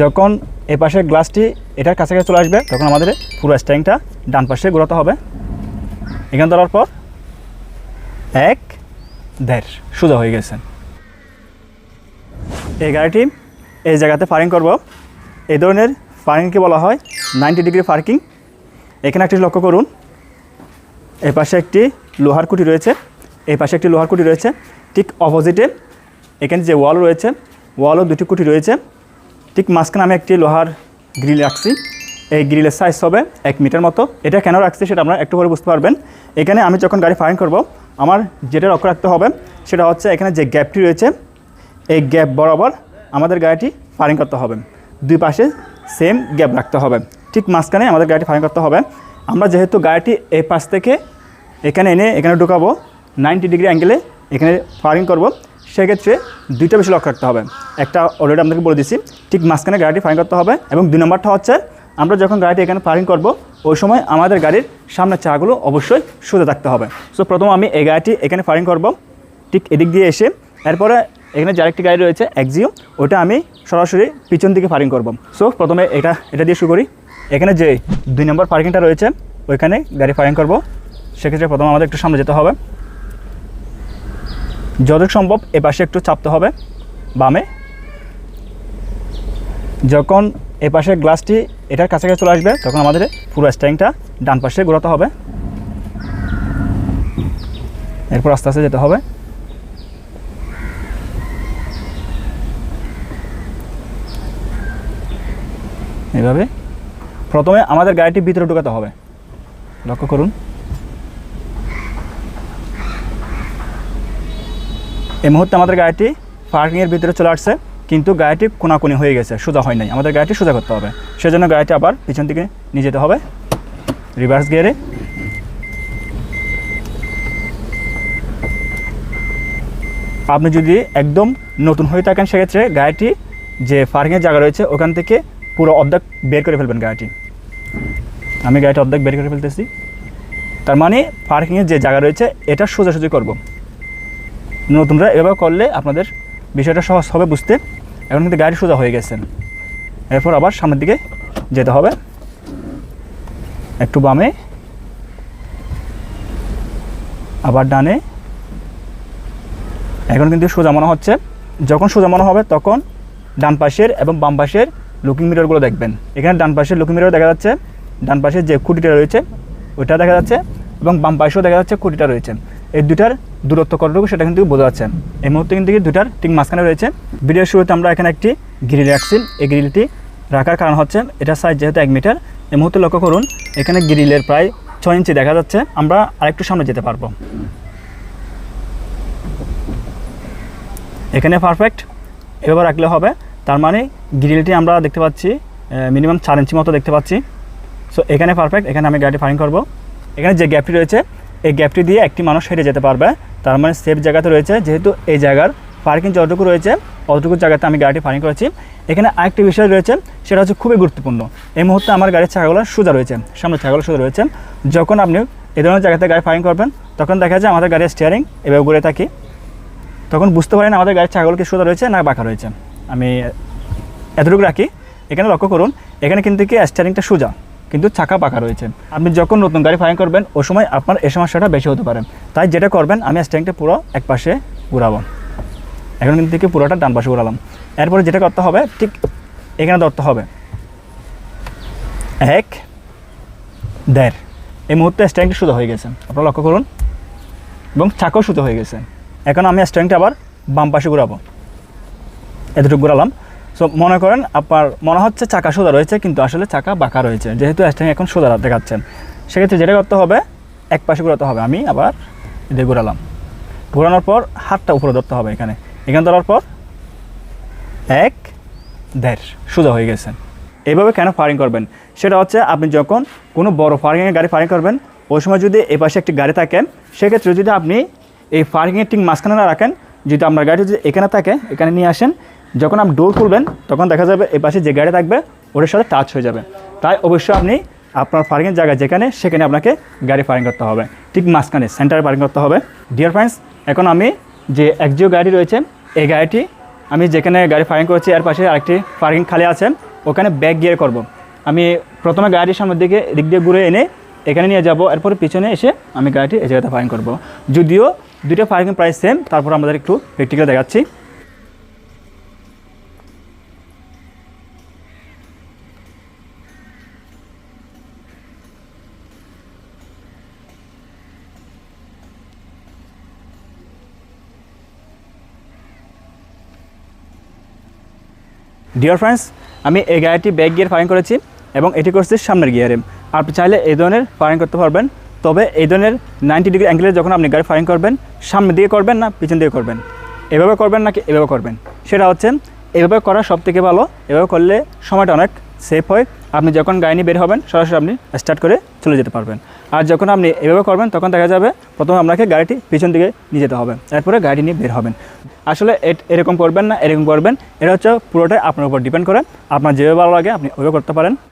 যখন এ পাশের গ্লাসটি এটার কাছাকাছি চলে আসবে, তখন আমাদের পুরো স্ট্যাংটা ডান পাশে ঘোরাতে হবে। এখানে ধরার পর এক, দেড়, সোজা হয়ে গেছে। এই গাড়িটি এই জায়গাতে পার্কিং করব। এই ধরনের পার্কিংকে বলা হয় নাইনটি ডিগ্রি পার্কিং এখানে একটি লক্ষ্য করুন এই পাশে একটি লোহার কুটি রয়েছে। এই পাশে একটি লোহার কুটি রয়েছে। ঠিক অপোজিটে এখানে যে ওয়াল রয়েছে ওয়ালও দুটি কুটি রয়েছে। ঠিক মাঝখানে আমি একটি লোহার গ্রিল রাখছি। এই গ্রিলের সাইজ হবে এক মিটার মতো। এটা কেন রাখছি সেটা আপনারা একটু পরে বুঝতে পারবেন। এখানে আমি যখন গাড়ি ফায়ারিং করব, আমার যেটা লক্ষ্য রাখতে হবে সেটা হচ্ছে এখানে যে গ্যাপটি রয়েছে, এই গ্যাপ বরাবর আমাদের গাড়িটি ফায়ারিং করতে হবে। দুই পাশে সেম গ্যাপ রাখতে হবে। ঠিক মাঝখানে আমাদের গাড়িটি ফায়ারিং করতে হবে। আমরা যেহেতু গাড়িটি এই পাশ থেকে এখানে এনে এখানে ঢুকাবো নাইনটি ডিগ্রি অ্যাঙ্গেলে এখানে ফায়ারিং করব। সেক্ষেত্রে দুইটা বেশি লক্ষ্য রাখতে হবে। একটা অলরেডি আপনাকে বলে দিচ্ছি ঠিক মাঝখানে গাড়িটি ফাইন করতে হবে এবং দুই নম্বরটা হচ্ছে, আমরা যখন গাড়িটি এখানে ফায়ারিং করব, ওই সময় আমাদের গাড়ির সামনের চাগুলো অবশ্যই সোজা থাকতে হবে। সো প্রথম আমি এই গাড়িটি এখানে ফায়ারিং করব, ঠিক এদিক দিয়ে এসে, এরপরে এখানে যে আরেকটি গাড়ি রয়েছে এক্সিও ওটা আমি সরাসরি পিছন দিকে ফায়ারিং করব। সো প্রথমে এটা এটা দিয়ে শুরু করি। এখানে যে দুই নম্বর পার্কিংটা রয়েছে, ওইখানে গাড়ি ফায়ারিং করব। সেক্ষেত্রে প্রথমে আমাদের একটু সামনে যেতে হবে। যতটুকু সম্ভব এ পাশে একটু চাপতে হবে, বামে। যখন এ পাশের গ্লাসটি এটার কাছাকাছি চলে আসবে, তখন আমাদের পুরো স্ট্যাংটা ডান পাশে ঘোরাতে হবে। এরপর আস্তে আস্তে যেতে হবে। এভাবে। প্রথমে আমাদের গাড়িটি ভিতরে ঢুকাতে হবে। লক্ষ্য করুন। এই মুহূর্তে আমাদের গাড়িটি পার্কিংয়ের ভিতরে চলে আসছে, কিন্তু গাড়িটি কোনাকুনি হয়ে গেছে, সোজা হয় নাই। আমাদের গাড়িটি সোজা করতে হবে। সেজন্য গাড়িটি আবার পিছন দিকে নিয়ে যেতে হবে। রিভার্স গিয়ারে। আপনি যদি একদম নতুন হয়ে থাকেন, সেক্ষেত্রে গাড়িটি যে পার্কিংয়ের জায়গা রয়েছে, ওখান থেকে পুরো অর্ধেক বের করে ফেলবেন গাড়িটি। আমি গাড়িটা অর্ধেক বের করে ফেলতেছি। তার মানে পার্কিংয়ের যে জায়গা রয়েছে, এটা সোজাসুজি করব। নতুনরা এভাবে করলে আপনাদের বিষয়টা সহজ হবে বুঝতে। এখন কিন্তু গাড়ি সোজা হয়ে গেছে। এরপর আবার সামনের দিকে যেতে হবে। একটু বামে। আবার ডানে। এখন কিন্তু সোজা মনে হচ্ছে। যখন সোজা মনে হবে তখন ডান পাশের এবং বাম পাশের লুকিং মিররগুলো দেখবেন। এখানে ডান পাশের লুকিং মিরর দেখা যাচ্ছে। ডান পাশের যে খুঁটিটা রয়েছে, ওইটা দেখা যাচ্ছে এবং বাম পাশেও দেখা যাচ্ছে খুঁটিটা রয়েছে। এই দুটার দূরত্ব কতটুকু সেটা কিন্তু বোঝা যাচ্ছে এই মুহূর্তে কিন্তু দুটার ঠিক মাঝখানে রয়েছে। ভিডিওর শুরুতে আমরা এখানে একটি গ্রিল রাখছি। এই গ্রিলটি রাখার কারণ হচ্ছে এটা সাইজ যেহেতু এক মিটার এই মুহূর্তে লক্ষ্য করুন, এখানে গ্রিলের প্রায় ছয় ইঞ্চি দেখা যাচ্ছে। আমরা আরেকটু সামনে যেতে পারব। এখানে পারফেক্ট এভাবে রাখলে হবে। তার মানে গ্রিলটি আমরা দেখতে পাচ্ছি মিনিমাম চার ইঞ্চি মতো দেখতে পাচ্ছি। সো এখানে পারফেক্ট এখানে আমি গাড়ি ফায়ারিং করব। এখানে যে গ্যাপটি রয়েছে এই গ্যাপটি দিয়ে একটি মানুষ হেঁটে যেতে পারবে। তার মানে সেফ জায়গাতে রয়েছে। যেহেতু এই জায়গার পার্কিং যতটুকু রয়েছে, অতটুকু জায়গাতে আমি গাড়িটি ফায়ারিং করেছি। এখানে আরেকটি বিষয় রয়েছে, সেটা হচ্ছে খুবই গুরুত্বপূর্ণ। এই মুহূর্তে আমার গাড়ির চাকাগুলো সোজা রয়েছে, সামনে চাকাগুলো সোজা রয়েছে। যখন আপনি এই ধরনের জায়গাতে গাড়ি ফায়ারিং করবেন, তখন দেখা যায় আমাদের গাড়ির স্টিয়ারিং এভাবে ঘুরে থাকি। তখন বুঝতে পারেন আমাদের গাড়ির চাকাগুলো কি সোজা রয়েছে না বাঁকা রয়েছে। আমি এতটুকু রাখি। এখানে লক্ষ্য করুন, এখানে কিন্তু কি স্টিয়ারিংটা সোজা। কিন্তু চাকা পাকা রয়েছে। আপনি যখন নতুন গাড়ি ফায়ারিং করবেন ওই সময় আপনার এই সমস্যাটা বেশি হতে পারে। তাই যেটা করবেন, আমি স্ট্যাংটা পুরো এক পাশে ঘুরাবো। এখন কিন্তু থেকে পুরোটা ডান পাশে ঘুরালাম। এরপরে যেটা করতে হবে, ঠিক এখানে ধরতে হবে। এক, দেড়। এই মুহূর্তে স্ট্যান্ডটি শুধু হয়ে গেছে। আপনারা লক্ষ্য করুন। এবং চাকাও সুতো হয়ে গেছে। এখন আমি স্ট্যান্ডটা আবার বাম পাশে ঘুরাবো। এতটুকু ঘুরালাম। সো মনে করেন আপনার মনে হচ্ছে চাকা সোজা রয়েছে, কিন্তু আসলে চাকা বাঁকা রয়েছে। যেহেতু স্ট্যান্ড এখন সোজা দেখাচ্ছেন সেক্ষেত্রে যেটা করতে হবে, এক পাশে ঘোরাতে হবে। আমি আবার এদিকে ঘোরালাম। ঘোরানোর পর হাতটা উপরে ধরতে হবে এখানে। এখানে ধরার পর এক, দেড়। সোজা হয়ে গেছে। এইভাবে কেন ফায়ারিং করবেন? সেটা হচ্ছে আপনি যখন কোনো বড় ফায়ারিংয়ের গাড়ি ফায়ারিং করবেন, ওই সময় যদি এ পাশে একটি গাড়ি থাকেন, সেক্ষেত্রে যদি আপনি এই ফায়ারিংয়ের ঠিক মাঝখানে না রাখেন, যদি আপনার গাড়ি যদি এখানে থাকে, এখানে নিয়ে আসেন যখন আপনি ডোর খুলবেন, তখন দেখা যাবে এ পাশে যে গাড়ি থাকবে, ওটার সাথে টাচ হয়ে যাবে। তাই অবশ্যই আপনি আপনার ফায়ারিংয়ের জায়গা যেখানে, সেখানে আপনাকে গাড়ি ফায়ারিং করতে হবে। ঠিক মাঝখানে সেন্টারে ফায়ারিং করতে হবে। ডিয়ার ফ্রেন্ডস এখন আমি যে একজিও গাড়ি রয়েছে, এই গাড়িটি আমি যেখানে গাড়ি ফায়ারিং করছি, এর পাশে আরেকটি পার্কিং খালি আছে, ওখানে ব্যাক গিয়ার করব। আমি প্রথমে গাড়ির সামনের দিকে দিক দিয়ে ঘুরে এনে এখানে নিয়ে যাব, এরপরে পিছনে এসে আমি গাড়িটি এই জায়গাতে ফায়ারিং করব। যদিও দুইটা ফায়ারিং প্রাইস সেম তারপর আমাদের একটু প্র্যাকটিক্যাল দেখাচ্ছি। ডিয়ার ফ্রেন্ডস আমি এই গাড়িটি ব্যাক গিয়ার ফায়ারিং করেছি এবং এটি করছি সামনের গিয়ারে আপনি চাইলে এই ধরনের ফায়ারিং করতে পারবেন, তবে এই ধরনের নাইনটি ডিগ্রি অ্যাঙ্গেলে যখন আপনি গাড়ি ফায়ারিং করবেন, সামনে দিয়ে করবেন না, পিছন দিয়ে করবেন। এভাবে করবেন নাকি এভাবে করবেন? সেটা হচ্ছে, এভাবে করা সব থেকে ভালো, এভাবে করলে সময়টা অনেক সেফ হয়। আপনি যখন গাড়ি নিয়ে বের হবেন, সরাসরি আপনি স্টার্ট করে চলে যেতে পারবেন। আর যখন আপনি এভাবে করবেন, তখন দেখা যাবে প্রথমে আপনাকে গাড়িটি পিছন দিকে নিয়ে যেতে হবে। এরপরে গাড়ি নিয়ে বের হবেন। আসলে এরকম করবেন না, এরকম করবেন। এটা হচ্ছে পুরোটাই আপনার উপর ডিপেন্ড করে। আপনার যেভাবে ভালো লাগে, আপনি ওইভাবে করতে পারেন।